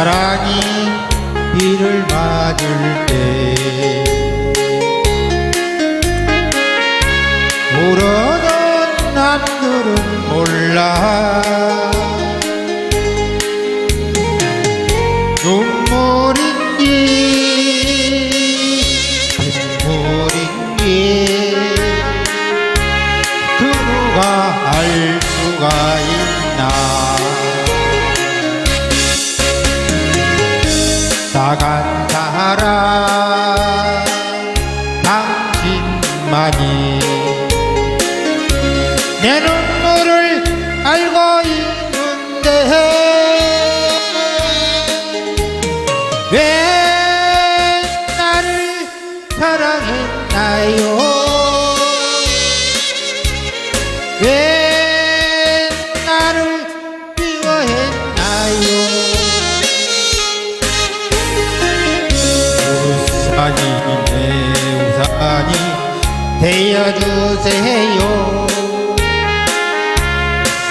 사랑이 비를 맞을 때 모르던 남들은 몰라. 눈물인지 빗물인지 그 누가 알 수가 있나? 나간 사람 당신만이 내 눈물을 알고 있는데 우산이 되어주세요.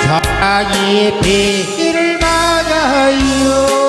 사랑의 비를 맞아요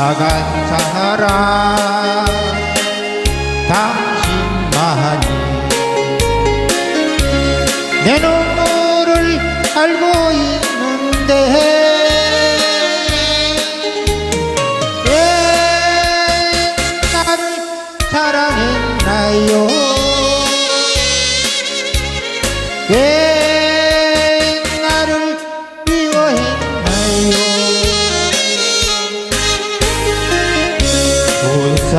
나간 사람 당신만이 내 눈물을 알고 있는데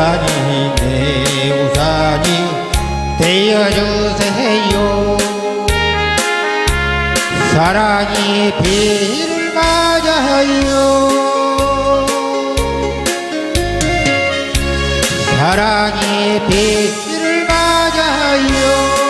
우산이 내 우산이 되어주세요. 사랑이 비를 맞아요. 사랑이 비를 맞아요.